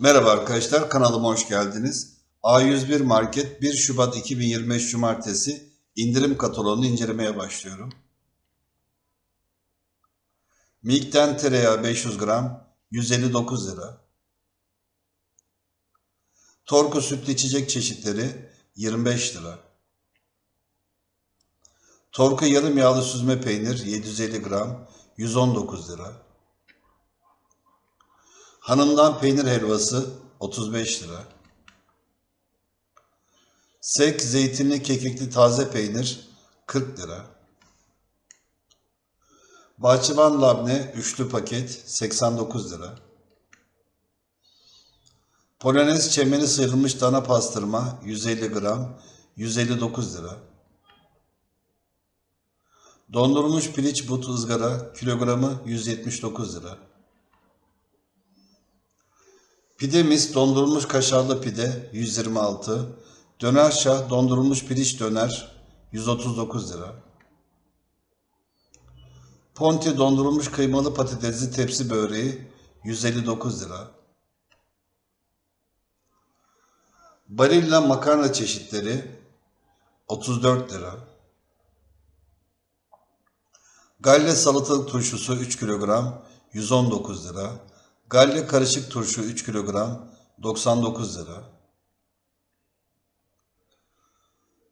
Merhaba arkadaşlar, kanalıma hoş geldiniz. A101 Market 1 Şubat 2025 Cumartesi indirim kataloğunu incelemeye başlıyorum. Milk'ten tereyağı 500 gram 159 lira. Torku sütlü içecek çeşitleri 25 lira. Torku yarım yağlı süzme peynir 750 gram 119 lira. Hanımdan peynir helvası 35 lira. Sek zeytinli kekikli taze peynir 40 lira. Bahçıvan labne üçlü paket 89 lira. Polonez çemeni sıyrılmış dana pastırma 150 gram 159 lira. Dondurulmuş piliç but ızgara kilogramı 179 lira. Pide mis dondurulmuş kaşarlı pide 126. Döner şah dondurulmuş piliç döner 139 lira. Ponti dondurulmuş kıymalı patatesli tepsi böreği 159 lira. Barilla makarna çeşitleri 34 lira. Galle salatalık turşusu 3 kilogram 119 lira. Galle karışık turşu 3 kilogram 99 lira.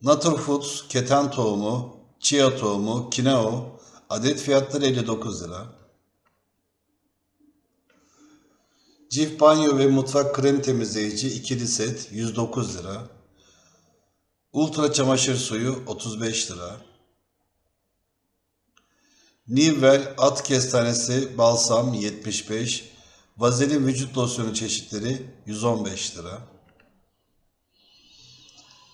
Natur Foods keten tohumu, chia tohumu, kineo adet fiyatları 59 lira. Cif banyo ve mutfak krem temizleyici ikili set 109 lira. Ultra çamaşır suyu 35 lira. Nivell at kestanesi balsam 75, vazelin vücut losyonu çeşitleri 115 lira.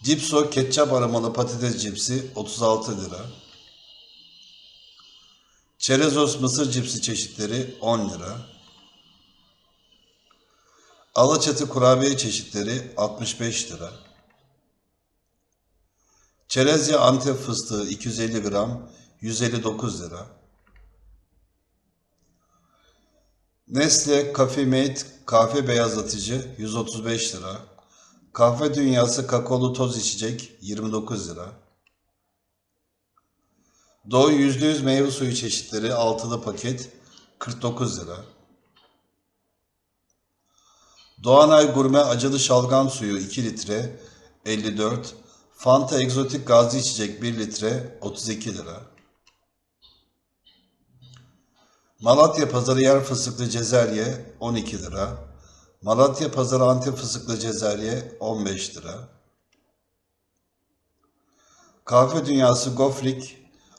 Cipso ketçap aromalı patates cipsi 36 lira. Çerezos mısır cipsi çeşitleri 10 lira. Alaçatı kurabiye çeşitleri 65 lira. Çerezya Antep fıstığı 250 gram 159 lira. Nestle Coffee Mate kahve beyazlatıcı 135 lira. Kahve Dünyası kakaolu toz içecek 29 lira. Doğu %100 meyve suyu çeşitleri altılı paket 49 lira. Doğanay Gurme acılı şalgam suyu 2 litre 54. Fanta egzotik gazlı içecek 1 litre 32 lira. Malatya Pazarı yer fıstıklı cezerye 12 lira. Malatya Pazarı Antep fıstıklı cezerye 15 lira. Kahve Dünyası Gofrik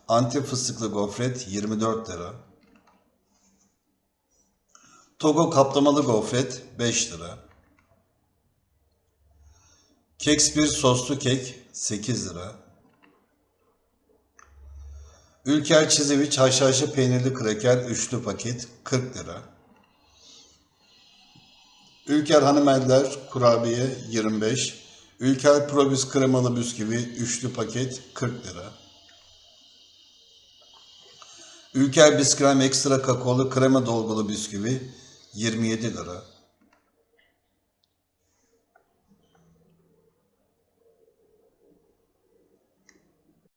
Antep fıstıklı gofret 24 lira. Togo kaplamalı gofret 5 lira. Keks bir soslu kek 8 lira. Ülker Çizeviç haşhaşlı peynirli kraker üçlü paket 40 lira. Ülker Hanımeller kurabiye 25. Ülker Probis kremalı bisküvi üçlü paket 40 lira. Ülker Biskrem ekstra kakaolu krema dolgulu bisküvi 27 lira.